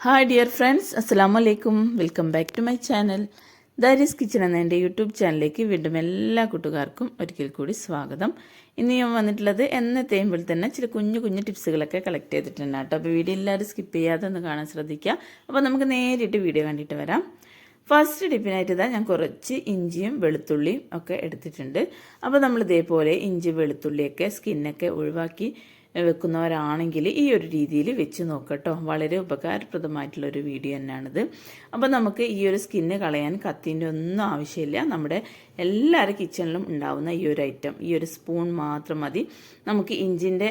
Hi dear friends അസ്സാം വലൈക്കും welcome back to my channel Daris kitchen എന്ന എന്റെ യൂട്യൂബ് ചാനലിലേക്ക് വീണ്ടും എല്ലാ കൂട്ടുകാർക്കും ഒരിക്കൽ കൂടി സ്വാഗതം. ഇന്ന് ഞാൻ വന്നിട്ടുള്ളത് എന്നത്തെയും പോലെ തന്നെ ചില കുഞ്ഞു കുഞ്ഞു ടിപ്സുകളൊക്കെ കളക്ട് ചെയ്തിട്ടുണ്ട് കേട്ടോ. അപ്പോൾ വീഡിയോ എല്ലാവരും സ്കിപ്പ് ചെയ്യാതെ ഒന്ന് കാണാൻ ശ്രദ്ധിക്കുക. അപ്പോൾ നമുക്ക് നേരിട്ട് വീഡിയോ കണ്ടിട്ട് വരാം. ഫസ്റ്റ് ടിപ്പിനായിട്ട് ഇതാ ഞാൻ കുറച്ച് ഇഞ്ചിയും വെളുത്തുള്ളിയും ഒക്കെ എടുത്തിട്ടുണ്ട്. അപ്പോൾ നമ്മൾ ഇതേപോലെ ഇഞ്ചി വെളുത്തുള്ളിയൊക്കെ സ്കിന്നൊക്കെ ഒഴിവാക്കി വെക്കുന്നവരാണെങ്കിൽ ഈ ഒരു രീതിയിൽ വെച്ച് നോക്കട്ടോ. വളരെ ഉപകാരപ്രദമായിട്ടുള്ള ഒരു വീഡിയോ തന്നെയാണിത്. അപ്പോൾ നമുക്ക് ഈ ഒരു സ്കിന്ന് കളയാൻ കത്തിന്റെ ഒന്നും ആവശ്യമില്ല. നമ്മുടെ എല്ലാവരുടെ കിച്ചണിലും ഉണ്ടാവുന്ന ഈ ഒരു ഐറ്റം ഈ ഒരു സ്പൂൺ മാത്രം മതി. നമുക്ക് ഇഞ്ചിന്റെ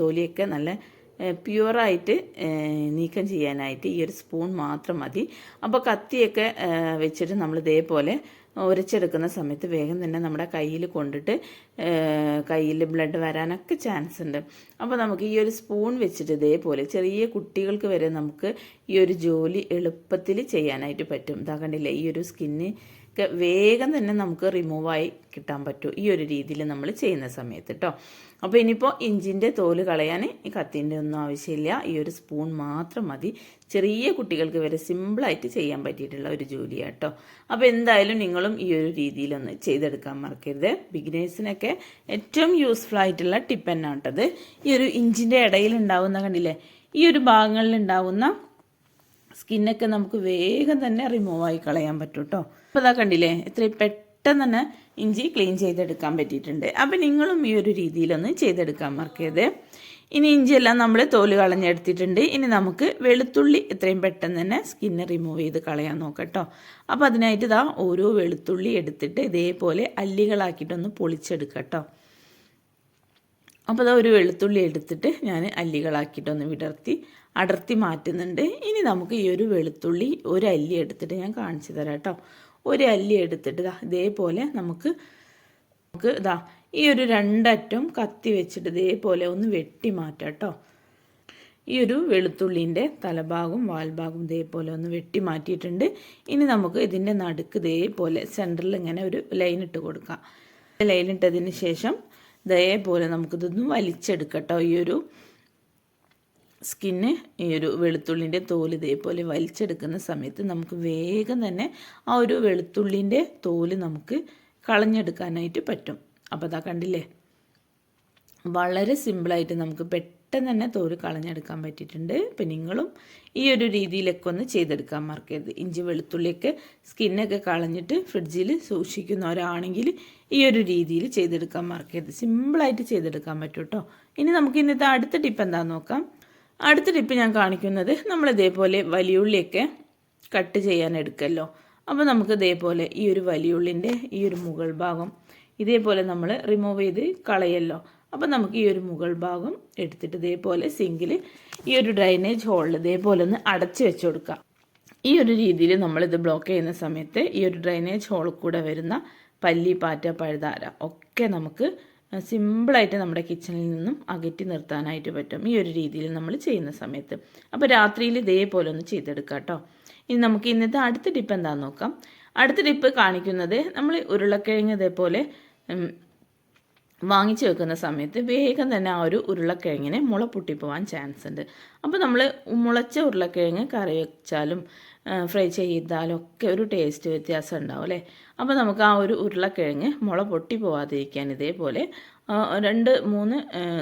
തോലിയൊക്കെ നല്ല പ്യുവറായിട്ട് നീക്കം ചെയ്യാനായിട്ട് ഈ ഒരു സ്പൂൺ മാത്രം മതി. അപ്പോൾ കത്തിയൊക്കെ വെച്ചിട്ട് നമ്മൾ ഇതേപോലെ ഉരച്ചെടുക്കുന്ന സമയത്ത് വേഗം തന്നെ നമ്മുടെ കയ്യിൽ കൊണ്ടിട്ട് കയ്യിൽ ബ്ലഡ് വരാനൊക്കെ ചാൻസ് ഉണ്ട്. അപ്പോൾ നമുക്ക് ഈ ഒരു സ്പൂൺ വെച്ചിട്ട് ഇതേപോലെ ചെറിയ കുട്ടികൾക്ക് വരെ നമുക്ക് ഈ ഒരു ജോലി എളുപ്പത്തിൽ ചെയ്യാനായിട്ട് പറ്റും. ഇതാ കണ്ടില്ലേ ഈ ഒരു സ്കിന്ന് വേഗം തന്നെ നമുക്ക് റിമൂവായി കിട്ടാൻ പറ്റും. ഈ ഒരു രീതിയിൽ നമ്മൾ ചെയ്യുന്ന സമയത്ത് കേട്ടോ അപ്പോൾ ഇനിയിപ്പോൾ ഇഞ്ചിന്റെ തോൽ കളയാൻ ഈ കത്തിന്റെ ഒന്നും ആവശ്യമില്ല. ഈ ഒരു സ്പൂൺ മാത്രം മതി. ചെറിയ കുട്ടികൾക്ക് വരെ സിമ്പിളായിട്ട് ചെയ്യാൻ പറ്റിയിട്ടുള്ള ഒരു ജോലിയാണ് കേട്ടോ അപ്പോൾ എന്തായാലും നിങ്ങളും ഈ ഒരു രീതിയിലൊന്ന് ചെയ്തെടുക്കാൻ മറക്കരുത്. ബിഗിനേഴ്സിനൊക്കെ ഏറ്റവും യൂസ്ഫുൾ ആയിട്ടുള്ള ടിപ്പ് എന്നാട്ടത് ഈ ഒരു ഇഞ്ചിന്റെ ഇടയിൽ ഉണ്ടാവുന്ന കണ്ടില്ലേ? ഈ ഒരു ഭാഗങ്ങളിൽ ഉണ്ടാവുന്ന സ്കിന്നൊക്കെ നമുക്ക് വേഗം തന്നെ റിമൂവ് ആയി കളയാൻ പറ്റും കേട്ടോ അപ്പോൾ ഇതാ കണ്ടില്ലേ എത്രയും പെട്ടെന്ന് തന്നെ ഇഞ്ചി ക്ലീൻ ചെയ്തെടുക്കാൻ പറ്റിയിട്ടുണ്ട്. അപ്പം നിങ്ങളും ഈ ഒരു രീതിയിലൊന്ന് ചെയ്തെടുക്കാൻ മറക്കരുത്. ഇനി ഇഞ്ചിയെല്ലാം നമ്മൾ തോൽ കളഞ്ഞെടുത്തിട്ടുണ്ട്. ഇനി നമുക്ക് വെളുത്തുള്ളി എത്രയും പെട്ടെന്ന് തന്നെ സ്കിന്ന് റിമൂവ് ചെയ്ത് കളയാൻ നോക്കട്ടോ അപ്പോൾ അതിനായിട്ട് ഇതാ ഓരോ വെളുത്തുള്ളി എടുത്തിട്ട് ഇതേപോലെ അല്ലികളാക്കിയിട്ടൊന്ന് പൊളിച്ചെടുക്കട്ടോ അപ്പോൾ അത് ഒരു വെളുത്തുള്ളി എടുത്തിട്ട് ഞാൻ അല്ലികളാക്കിയിട്ടൊന്ന് വിടർത്തി അടർത്തി മാറ്റുന്നുണ്ട്. ഇനി നമുക്ക് ഈ ഒരു വെളുത്തുള്ളി ഒരു അല്ലി എടുത്തിട്ട് ഞാൻ കാണിച്ചു തരാം കേട്ടോ. ഒരു അല്ലി എടുത്തിട്ട് ഇതാ ഇതേപോലെ നമുക്ക് നമുക്ക് ഇതാ ഈ ഒരു രണ്ടറ്റം കത്തി വെച്ചിട്ട് ഇതേപോലെ ഒന്ന് വെട്ടി മാറ്റാം കേട്ടോ. ഈ ഒരു വെളുത്തുള്ളിന്റെ തലഭാഗവും വാൽഭാഗവും ഇതേപോലെ ഒന്ന് വെട്ടി മാറ്റിയിട്ടുണ്ട്. ഇനി നമുക്ക് ഇതിന്റെ നടുക്ക് ഇതേപോലെ സെന്ററിൽ ഇങ്ങനെ ഒരു ലൈൻ ഇട്ട് കൊടുക്കാം. ലൈൻ ഇട്ടതിന് ശേഷം ഇതേപോലെ നമുക്കിതൊന്ന് വലിച്ചെടുക്കട്ടോ. ഈ ഒരു സ്കിന്ന് ഈ ഒരു വെളുത്തുള്ളിന്റെ തോൽ ഇതേപോലെ വലിച്ചെടുക്കുന്ന സമയത്ത് നമുക്ക് വേഗം തന്നെ ആ ഒരു വെളുത്തുള്ളിന്റെ തോൽ നമുക്ക് കളഞ്ഞെടുക്കാനായിട്ട് പറ്റും. അപ്പോൾ അതാ കണ്ടില്ലേ? വളരെ സിമ്പിളായിട്ട് നമുക്ക് പെട്ടെന്ന് തന്നെ തോര് കളഞ്ഞെടുക്കാൻ പറ്റിയിട്ടുണ്ട്. ഇപ്പം നിങ്ങളും ഈ ഒരു രീതിയിലൊക്കെ ഒന്ന് ചെയ്തെടുക്കാൻ മറക്കരുത്. ഇഞ്ചി വെളുത്തുള്ളിയൊക്കെ സ്കിന്നൊക്കെ കളഞ്ഞിട്ട് ഫ്രിഡ്ജിൽ സൂക്ഷിക്കുന്നവരാണെങ്കിൽ ഈ ഒരു രീതിയിൽ ചെയ്തെടുക്കാൻ മറക്കരുത്. സിമ്പിളായിട്ട് ചെയ്തെടുക്കാൻ പറ്റും കേട്ടോ. ഇനി നമുക്ക് ഇന്നത്തെ അടുത്ത ടിപ്പ് എന്താണെന്ന് നോക്കാം. അടുത്ത ടിപ്പ് ഞാൻ കാണിക്കുന്നത് നമ്മൾ ഇതേപോലെ വലിയുള്ളിയൊക്കെ കട്ട് ചെയ്യാൻ എടുക്കല്ലോ. അപ്പോൾ നമുക്ക് ഇതേപോലെ ഈ ഒരു വലിയുള്ളിന്റെ ഈ ഒരു മുകൾ ഭാഗം ഇതേപോലെ നമ്മൾ റിമൂവ് ചെയ്ത് കളയല്ലോ. അപ്പോൾ നമുക്ക് ഈ ഒരു മുകൾ ഭാഗം എടുത്തിട്ട് ഇതേപോലെ സിങ്കിൽ ഈ ഒരു ഡ്രൈനേജ് ഹോളിൽ ഇതേപോലെ ഒന്ന് അടച്ചു വെച്ച് കൊടുക്കാം. ഈ ഒരു രീതിയിൽ നമ്മളിത് ബ്ലോക്ക് ചെയ്യുന്ന സമയത്ത് ഈ ഒരു ഡ്രൈനേജ് ഹോളിൽ കൂടെ വരുന്ന പല്ലി പാറ്റ പഴുതാര ഒക്കെ നമുക്ക് സിമ്പിളായിട്ട് നമ്മുടെ കിച്ചണിൽ നിന്നും അകറ്റി നിർത്താനായിട്ട് പറ്റും. ഈ ഒരു രീതിയിൽ നമ്മൾ ചെയ്യുന്ന സമയത്ത്. അപ്പോൾ രാത്രിയിൽ ഇതേപോലെ ഒന്ന് ചെയ്തെടുക്കാം കേട്ടോ. ഇനി നമുക്ക് ഇന്നത്തെ അടുത്ത ടിപ്പ് എന്താണെന്ന് നോക്കാം. അടുത്ത ടിപ്പ് കാണിക്കുന്നത് നമ്മൾ ഉരുളക്കിഴങ്ങ് ഇതേപോലെ വാങ്ങിച്ചു വെക്കുന്ന സമയത്ത് വേഗം തന്നെ ആ ഒരു ഉരുളക്കിഴങ്ങിന് മുള പൊട്ടിപ്പോവാൻ ചാൻസ് ഉണ്ട് അപ്പോൾ നമ്മൾ മുളച്ച ഉരുളക്കിഴങ്ങ് കറി വെച്ചാലും ഫ്രൈ ചെയ്താലും ഒക്കെ ഒരു ടേസ്റ്റ് വ്യത്യാസം ഉണ്ടാവും അല്ലേ? അപ്പോൾ നമുക്ക് ആ ഒരു ഉരുളക്കിഴങ്ങ് മുള പൊട്ടി പോവാതിരിക്കാൻ ഇതേപോലെ രണ്ട് മൂന്ന്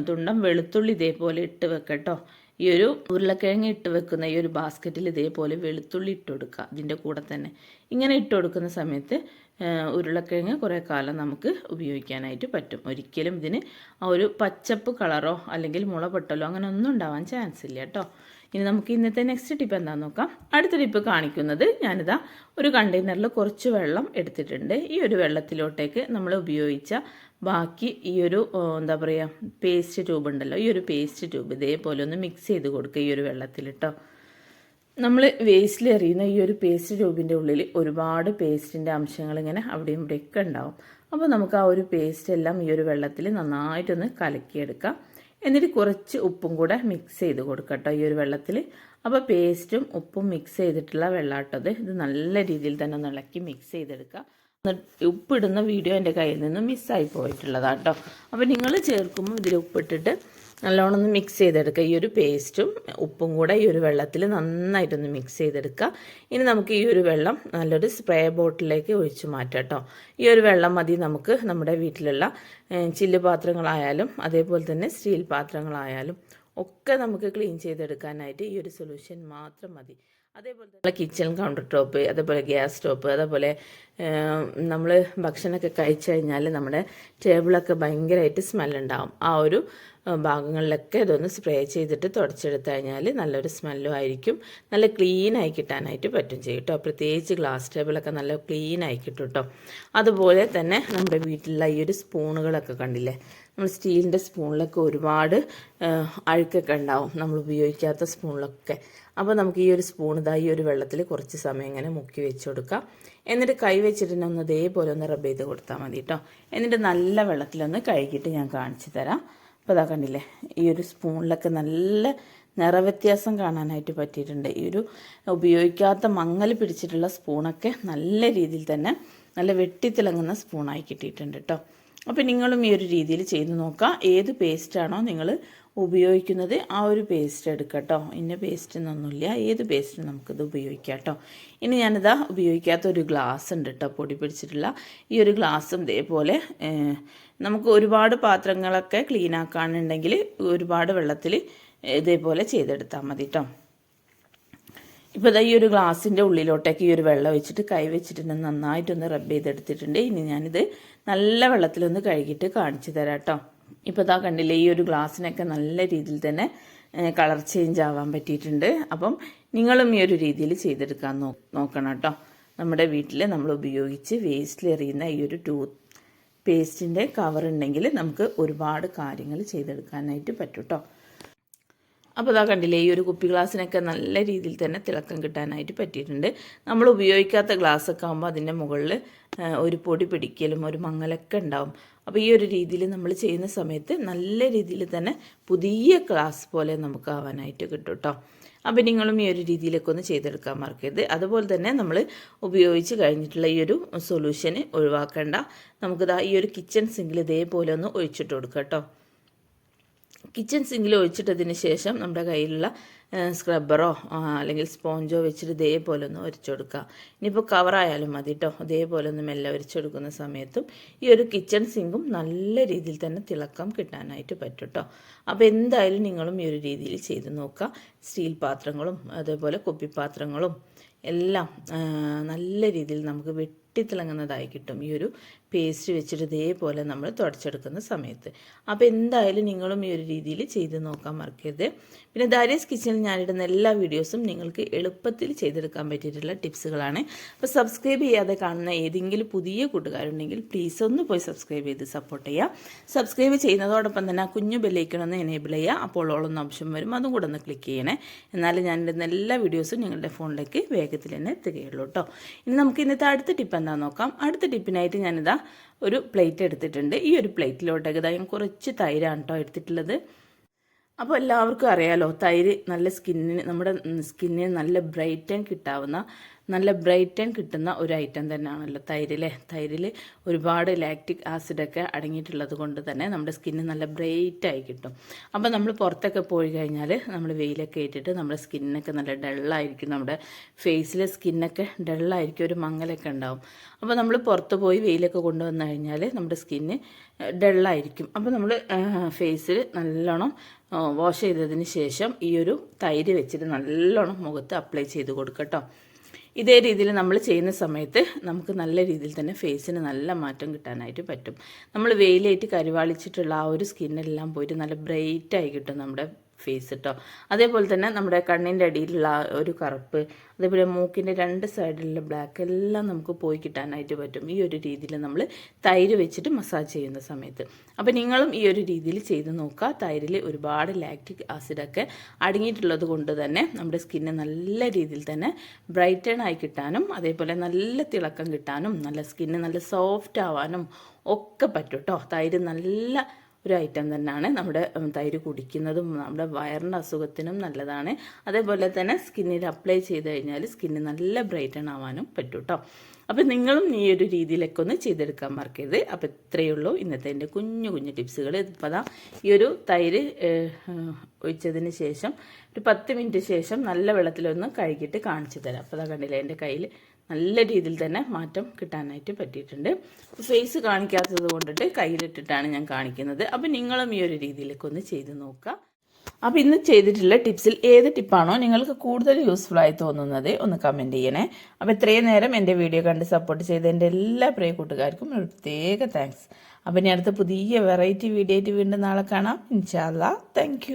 തുണ്ടം വെളുത്തുള്ളി ഇതേപോലെ ഇട്ട് വെക്കട്ടോ ഈ ഒരു ഉരുളക്കിഴങ്ങ് ഇട്ട് വെക്കുന്ന ഈ ഒരു ബാസ്ക്കറ്റിൽ ഇതേപോലെ വെളുത്തുള്ളി ഇട്ട് കൊടുക്കുക ഇതിന്റെ കൂടെ തന്നെ. ഇങ്ങനെ ഇട്ട് കൊടുക്കുന്ന സമയത്ത് ഉരുളക്കിഴങ്ങ് കുറേ കാലം നമുക്ക് ഉപയോഗിക്കാനായിട്ട് പറ്റും. ഒരിക്കലും ഇതിന് ആ ഒരു പച്ചപ്പ് കളറോ അല്ലെങ്കിൽ മുള പൊട്ടലോ അങ്ങനെ ഒന്നും ഉണ്ടാവാൻ ചാൻസ് ഇല്ല കേട്ടോ. ഇനി നമുക്ക് ഇന്നത്തെ നെക്സ്റ്റ് ടിപ്പ് എന്താണെന്ന് നോക്കാം. അടുത്ത ടിപ്പ് കാണിക്കുന്നത് ഞാനിതാ ഒരു കണ്ടെയ്നറിൽ കുറച്ച് വെള്ളം എടുത്തിട്ടുണ്ട്. ഈ ഒരു വെള്ളത്തിലോട്ടേക്ക് നമ്മൾ ഉപയോഗിച്ച ബാക്കി ഈ ഒരു എന്താ പറയുക പേസ്റ്റ് ട്യൂബ് ഉണ്ടല്ലോ. ഈ ഒരു പേസ്റ്റ് ട്യൂബ് ഇതേപോലെ ഒന്ന് മിക്സ് ചെയ്ത് കൊടുക്കുക ഈ ഒരു വെള്ളത്തിൽ കേട്ടോ നമ്മൾ വേസ്റ്റിൽ എറിയുന്ന ഈ ഒരു പേസ്റ്റ് ട്യൂബിന്റെ ഉള്ളിൽ ഒരുപാട് പേസ്റ്റിന്റെ അംശങ്ങൾ ഇങ്ങനെ അവിടെയും ഇവിടെയൊക്കെ ഉണ്ടാവും. അപ്പോൾ നമുക്ക് ആ ഒരു പേസ്റ്റ് എല്ലാം ഈ ഒരു വെള്ളത്തിൽ നന്നായിട്ടൊന്ന് കലക്കിയെടുക്കാം. എന്നിട്ട് കുറച്ച് ഉപ്പും കൂടെ മിക്സ് ചെയ്ത് കൊടുക്കട്ടോ ഈ ഒരു വെള്ളത്തിൽ അപ്പോൾ പേസ്റ്റും ഉപ്പും മിക്സ് ചെയ്തിട്ടുള്ള വെള്ളാട്ടത് ഇത്. നല്ല രീതിയിൽ തന്നെ ഒന്ന് ഇളക്കി മിക്സ് ചെയ്തെടുക്കുക ഉപ്പിടുന്ന വീഡിയോ എന്റെ കയ്യിൽ നിന്ന് മിസ്സായി പോയിട്ടുള്ളതാണ് കേട്ടോ അപ്പോൾ നിങ്ങൾ ചേർക്കുമ്പോൾ ഇതിൽ ഉപ്പിട്ടിട്ട് നല്ലോണം ഒന്ന് മിക്സ് ചെയ്തെടുക്കുക ഈ ഒരു പേസ്റ്റും ഉപ്പും കൂടെ ഈ ഒരു വെള്ളത്തിൽ നന്നായിട്ടൊന്ന് മിക്സ് ചെയ്തെടുക്കുക ഇനി നമുക്ക് ഈ ഒരു വെള്ളം നല്ലൊരു സ്പ്രേ ബോട്ടിലേക്ക് ഒഴിച്ചു മാറ്റാം കേട്ടോ. ഈ ഒരു വെള്ളം മതി നമുക്ക് നമ്മുടെ വീട്ടിലുള്ള ചില്ല് പാത്രങ്ങളായാലും അതേപോലെ തന്നെ സ്റ്റീൽ പാത്രങ്ങളായാലും ഒക്കെ നമുക്ക് ക്ലീൻ ചെയ്തെടുക്കാനായിട്ട് ഈ ഒരു സൊല്യൂഷൻ മാത്രം മതി. അതേപോലെ തന്നെ കിച്ചൺ കൗണ്ടർ ടോപ്പ് അതേപോലെ ഗ്യാസ് സ്റ്റോപ്പ് അതേപോലെ നമ്മൾ ഭക്ഷണമൊക്കെ കഴിച്ചു കഴിഞ്ഞാൽ നമ്മുടെ ടേബിളൊക്കെ ഭയങ്കരമായിട്ട് സ്മെല്ലുണ്ടാവും ആ ഒരു ഭാഗങ്ങളിലൊക്കെ ഇതൊന്ന് സ്പ്രേ ചെയ്തിട്ട് തുടച്ചെടുത്തു കഴിഞ്ഞാൽ നല്ലൊരു സ്മെല്ലും ആയിരിക്കും. നല്ല ക്ലീൻ ആയി കിട്ടാനായിട്ട് പറ്റും ചെയ്യും കേട്ടോ പ്രത്യേകിച്ച് ഗ്ലാസ് ടേബിളൊക്കെ നല്ല ക്ലീൻ ആയി കിട്ടും കേട്ടോ അതുപോലെ തന്നെ നമ്മുടെ വീട്ടിലുള്ള ഈ ഒരു സ്പൂണുകളൊക്കെ കണ്ടില്ലേ? നമ്മൾ സ്റ്റീലിന്റെ സ്പൂണിലൊക്കെ ഒരുപാട് അഴുക്കൊക്കെ ഉണ്ടാവും. നമ്മൾ ഉപയോഗിക്കാത്ത സ്പൂണിലൊക്കെ. അപ്പോൾ നമുക്ക് ഈ ഒരു സ്പൂൺ ഇതാ ഈ ഒരു വെള്ളത്തിൽ കുറച്ച് സമയം ഇങ്ങനെ മുക്കി വെച്ച് കൊടുക്കാം എന്നിട്ട് കൈ വെച്ചിട്ട് ഒന്ന് ഇതേപോലെ ഒന്ന് റബ്ബ് ചെയ്ത് കൊടുത്താൽ മതി കേട്ടോ എന്നിട്ട് നല്ല വെള്ളത്തിലൊന്ന് കഴുകിയിട്ട് ഞാൻ കാണിച്ചു തരാം. അപ്പോൾ അതാ കണ്ടില്ലേ ഈ ഒരു സ്പൂണിലൊക്കെ നല്ല നിറവ്യത്യാസം കാണാനായിട്ട് പറ്റിയിട്ടുണ്ട്. ഈ ഒരു ഉപയോഗിക്കാത്ത മങ്ങൽ പിടിച്ചിട്ടുള്ള സ്പൂണൊക്കെ നല്ല രീതിയിൽ തന്നെ നല്ല വെട്ടിത്തിളങ്ങുന്ന സ്പൂണായി കിട്ടിയിട്ടുണ്ട് കേട്ടോ അപ്പോൾ നിങ്ങളും ഈ ഒരു രീതിയിൽ ചെയ്ത് നോക്കുക ഏത് പേസ്റ്റാണോ നിങ്ങൾ ഉപയോഗിക്കുന്നത് ആ ഒരു പേസ്റ്റ് എടുക്കുക കേട്ടോ ഇന്ന പേസ്റ്റ് എന്നൊന്നുമില്ല. ഏത് പേസ്റ്റ് നമുക്കിത് ഉപയോഗിക്കാം കേട്ടോ ഇനി ഞാനിതാ ഉപയോഗിക്കാത്ത ഒരു ഗ്ലാസ് ഉണ്ട് കേട്ടോ പൊടി പിടിച്ചിട്ടുള്ള. ഈ ഒരു ഗ്ലാസ്സും ഇതേപോലെ നമുക്ക് ഒരുപാട് പാത്രങ്ങളൊക്കെ ക്ലീൻ ആക്കാനുണ്ടെങ്കിൽ ഒരുപാട് വെള്ളത്തിൽ ഇതേപോലെ ചെയ്തെടുത്താൽ മതി കേട്ടോ ഇപ്പോൾ ഇതാ ഈ ഒരു ഗ്ലാസിന്റെ ഉള്ളിലോട്ടേക്ക് ഈ ഒരു വെള്ളം വെച്ചിട്ട് കൈ വെച്ചിട്ടുണ്ട്. നന്നായിട്ടൊന്ന് റബ്ബ് ചെയ്തെടുത്തിട്ടുണ്ട്. ഇനി ഞാനിത് നല്ല വെള്ളത്തിലൊന്ന് കഴുകിയിട്ട് കാണിച്ചു തരാം കേട്ടോ ഇപ്പോൾ ഇതാ കണ്ടില്ലേ ഈ ഒരു ഗ്ലാസ്സിനൊക്കെ നല്ല രീതിയിൽ തന്നെ കളർ ചേഞ്ച് ആവാൻ പറ്റിയിട്ടുണ്ട്. അപ്പം നിങ്ങളും ഈ ഒരു രീതിയിൽ ചെയ്തെടുക്കാൻ നോക്കണം കേട്ടോ. നമ്മുടെ വീട്ടിൽ നമ്മൾ ഉപയോഗിച്ച് വേസ്റ്റിൽ എറിയുന്ന ഈ ഒരു ടൂത്ത് പേസ്റ്റിന്റെ കവർ ഉണ്ടെങ്കിൽ നമുക്ക് ഒരുപാട് കാര്യങ്ങൾ ചെയ്തെടുക്കാനായിട്ട് പറ്റും കേട്ടോ. അപ്പോൾ ഇതാ കണ്ടില്ലേ ഈ ഒരു കുപ്പി ഗ്ലാസ്സിനൊക്കെ നല്ല രീതിയിൽ തന്നെ തിളക്കം കിട്ടാനായിട്ട് പറ്റിയിട്ടുണ്ട്. നമ്മൾ ഉപയോഗിക്കാത്ത ഗ്ലാസ്സൊക്കെ ആകുമ്പോൾ അതിന്റെ മുകളിൽ ഒരു പൊടി പിടിക്കലും ഒരു മങ്ങലൊക്കെ ഉണ്ടാവും. അപ്പോൾ ഈ ഒരു രീതിയിൽ നമ്മൾ ചെയ്യുന്ന സമയത്ത് നല്ല രീതിയിൽ തന്നെ പുതിയ ക്ലാസ് പോലെ നമുക്ക് ആവാനായിട്ട് കിട്ടും കേട്ടോ അപ്പോൾ നിങ്ങളും ഈ ഒരു രീതിയിലൊക്കെ ഒന്ന് ചെയ്തെടുക്കാൻ മറക്കരുത്. അതുപോലെ തന്നെ നമ്മൾ ഉപയോഗിച്ച് കഴിഞ്ഞിട്ടുള്ള ഈ ഒരു സൊല്യൂഷന് ഒഴിവാക്കേണ്ട. നമുക്കിതാ ഈ ഒരു കിച്ചൺ സിങ്കിൽ ഇതേപോലെ ഒന്ന് ഒഴിച്ചിട്ട് കൊടുക്കാം കേട്ടോ കിച്ചൺ സിങ്കിൽ ഒഴിച്ചിട്ടതിന് ശേഷം നമ്മുടെ കയ്യിലുള്ള സ്ക്രബ്ബറോ അല്ലെങ്കിൽ സ്പോഞ്ചോ വെച്ചിട്ട് ഇതേപോലെ ഒന്ന് ഒരച്ചു കൊടുക്കുക ഇനിയിപ്പോൾ കവറായാലും മതി കേട്ടോ ഇതേപോലെ ഒന്ന് മെല്ലെ ഒരച്ചെടുക്കുന്ന സമയത്തും ഈ ഒരു കിച്ചൺ സിങ്കും നല്ല രീതിയിൽ തന്നെ തിളക്കം കിട്ടാനായിട്ട് പറ്റും കേട്ടോ അപ്പോൾ എന്തായാലും നിങ്ങളും ഈ ഒരു രീതിയിൽ ചെയ്ത് നോക്കുക. സ്റ്റീൽ പാത്രങ്ങളും അതേപോലെ കുപ്പിപ്പാത്രങ്ങളും എല്ലാം നല്ല രീതിയിൽ നമുക്ക് വെട്ടിത്തിളങ്ങുന്നതായി കിട്ടും. ഈ ഒരു പേസ്റ്റ് വെച്ചിട്ട് ഇതേപോലെ നമ്മൾ തുടച്ചെടുക്കുന്ന സമയത്ത്. അപ്പോൾ എന്തായാലും നിങ്ങളും ഈ ഒരു രീതിയിൽ ചെയ്ത് നോക്കാൻ മറക്കരുത്. പിന്നെ ദാരീസ് കിച്ചണിൽ ഞാനിടുന്ന എല്ലാ വീഡിയോസും നിങ്ങൾക്ക് എളുപ്പത്തിൽ ചെയ്തെടുക്കാൻ പറ്റിയിട്ടുള്ള ടിപ്സുകളാണ്. അപ്പോൾ സബ്സ്ക്രൈബ് ചെയ്യാതെ കാണുന്ന ഏതെങ്കിലും പുതിയ കൂട്ടുകാരുണ്ടെങ്കിൽ പ്ലീസ് ഒന്ന് പോയി സബ്സ്ക്രൈബ് ചെയ്ത് സപ്പോർട്ട് ചെയ്യുക. സബ്സ്ക്രൈബ് ചെയ്യുന്നതോടൊപ്പം തന്നെ ആ കുഞ്ഞു ബെല്ലൈക്കണമെന്ന് എനേബിൾ ചെയ്യുക. അപ്പോൾ ഓളൊന്ന് ഓപ്ഷൻ വരും. അതും കൂടെ ഒന്ന് ക്ലിക്ക് ചെയ്യണേ. എന്നാലും ഞാനിടുന്ന എല്ലാ വീഡിയോസും നിങ്ങളുടെ ഫോണിലേക്ക് വേഗത്തിൽ തന്നെ എത്തുകയുള്ളൂ കേട്ടോ. ഇനി നമുക്ക് ഇന്നത്തെ അടുത്ത ടിപ്പ് എന്താ നോക്കാം അടുത്ത ടിപ്പിനായിട്ട് ഞാനിതാ ഒരു പ്ലേറ്റ് എടുത്തിട്ടുണ്ട്. ഈ ഒരു പ്ലേറ്റിലോട്ടേക്ക് ഇതാ ഞാൻ കുറച്ച് തൈരാണ് കേട്ടോ എടുത്തിട്ടുള്ളത്. അപ്പോൾ എല്ലാവർക്കും അറിയാലോ തൈര് നല്ല സ്കിന്നിന് നമ്മുടെ സ്കിന്നിന് നല്ല ബ്രൈറ്റൻ കിട്ടാവുന്ന നല്ല ബ്രൈറ്റൻ കിട്ടുന്ന ഒരു ഐറ്റം തന്നെയാണല്ലോ തൈരിലെ. തൈരിൽ ഒരുപാട് ലാക്റ്റിക് ആസിഡൊക്കെ അടങ്ങിയിട്ടുള്ളത് കൊണ്ട് തന്നെ നമ്മുടെ സ്കിന്ന് നല്ല ബ്രൈറ്റായി കിട്ടും. അപ്പോൾ നമ്മൾ പുറത്തൊക്കെ പോയി കഴിഞ്ഞാൽ നമ്മൾ വെയിലൊക്കെ ഏറ്റിട്ട് നമ്മുടെ സ്കിന്നൊക്കെ നല്ല ഡള്ളായിരിക്കും. നമ്മുടെ ഫേസിലെ സ്കിന്നൊക്കെ ഡള്ളായിരിക്കും. ഒരു മങ്ങലൊക്കെ ഉണ്ടാവും. അപ്പോൾ നമ്മൾ പുറത്ത് പോയി വെയിലൊക്കെ കൊണ്ടുവന്നു കഴിഞ്ഞാൽ നമ്മുടെ സ്കിന്ന് ഡള്ളായിരിക്കും. അപ്പോൾ നമ്മൾ ഫേസിൽ നല്ലോണം വാഷ് ചെയ്തതിന് ശേഷം ഈ ഒരു തൈര് വെച്ചിട്ട് നല്ലോണം മുഖത്ത് അപ്ലൈ ചെയ്ത് കൊടുക്കട്ടോ ഇതേ രീതിയിൽ നമ്മൾ ചെയ്യുന്ന സമയത്ത് നമുക്ക് നല്ല രീതിയിൽ തന്നെ ഫേസിന് നല്ല മാറ്റം കിട്ടാനായിട്ട് പറ്റും. നമ്മൾ വെയിലേറ്റ് കരിവാളിച്ചിട്ടുള്ള ആ ഒരു സ്കിന്നെല്ലാം പോയിട്ട് നല്ല ബ്രൈറ്റായി കിട്ടും നമ്മുടെ ഫേസ് കേട്ടോ അതേപോലെ തന്നെ നമ്മുടെ കണ്ണിന്റെ അടിയിലുള്ള ഒരു കറുപ്പ് അതേപോലെ മൂക്കിന്റെ രണ്ട് സൈഡിലുള്ള ബ്ലാക്ക് എല്ലാം നമുക്ക് പോയി കിട്ടാനായിട്ട് പറ്റും. ഈ ഒരു രീതിയിൽ നമ്മൾ തൈര് വെച്ചിട്ട് മസാജ് ചെയ്യുന്ന സമയത്ത്. അപ്പോൾ നിങ്ങളും ഈ ഒരു രീതിയിൽ ചെയ്ത് നോക്കുക. തൈരിൽ ഒരുപാട് ലാക്റ്റിക് ആസിഡൊക്കെ അടങ്ങിയിട്ടുള്ളത് കൊണ്ട് തന്നെ നമ്മുടെ സ്കിന്ന് നല്ല രീതിയിൽ തന്നെ ബ്രൈറ്റൺ ആയി കിട്ടാനും അതേപോലെ നല്ല തിളക്കം കിട്ടാനും നല്ല സ്കിന്ന് നല്ല സോഫ്റ്റ് ആവാനും ഒക്കെ പറ്റും കേട്ടോ തൈര് നല്ല ഒരു ഐറ്റം തന്നെയാണ് നമ്മുടെ തൈര് കുടിക്കുന്നതും നമ്മുടെ വയറിന്റെ അസുഖത്തിനും നല്ലതാണ്. അതേപോലെ തന്നെ സ്കിന്നിൽ അപ്ലൈ ചെയ്ത് കഴിഞ്ഞാൽ സ്കിന്ന് നല്ല ബ്രൈറ്റൺ ആവാനും പറ്റും കേട്ടോ അപ്പം നിങ്ങളും ഈ ഒരു രീതിയിലൊക്കെ ഒന്ന് ചെയ്തെടുക്കാൻ മറക്കരുത്. അപ്പോൾ ഇത്രയേ ഉള്ളൂ. ഇന്നത്തെ എന്റെ കുഞ്ഞു കുഞ്ഞു ടിപ്സുകൾ ഇപ്പോൾ അതാ ഈ ഒരു തൈര് ഒഴിച്ചതിന് ശേഷം ഒരു പത്ത് മിനിറ്റ് ശേഷം നല്ല വെള്ളത്തിലൊന്ന് കഴുകിയിട്ട് കാണിച്ചു തരാം. അപ്പോൾ അതാ കണ്ടില്ല എന്റെ കയ്യിൽ നല്ല രീതിയിൽ തന്നെ മാറ്റം കിട്ടാനായിട്ട് പറ്റിയിട്ടുണ്ട്. ഫേസ് കാണിക്കാത്തത് കൊണ്ടിട്ട് കയ്യിലിട്ടിട്ടാണ് ഞാൻ കാണിക്കുന്നത്. അപ്പം നിങ്ങളും ഈ ഒരു രീതിയിലേക്ക് ഒന്ന് ചെയ്ത് നോക്കുക. അപ്പോൾ ഇന്ന് ചെയ്തിട്ടുള്ള ടിപ്സിൽ ഏത് ടിപ്പാണോ നിങ്ങൾക്ക് കൂടുതൽ യൂസ്ഫുൾ ആയി തോന്നുന്നത് ഒന്ന് കമന്റ് ചെയ്യണേ. അപ്പോൾ ഇത്രയും നേരം എന്റെ വീഡിയോ കണ്ട് സപ്പോർട്ട് ചെയ്ത എന്റെ എല്ലാ പ്രിയ കൂട്ടുകാർക്കും ഒരു പ്രത്യേക താങ്ക്സ് അപ്പോൾ ഇനി അടുത്ത പുതിയ വെറൈറ്റി വീഡിയോ ആയിട്ട് വീണ്ടും നാളെ കാണാം. ഇൻഷാല്ല താങ്ക്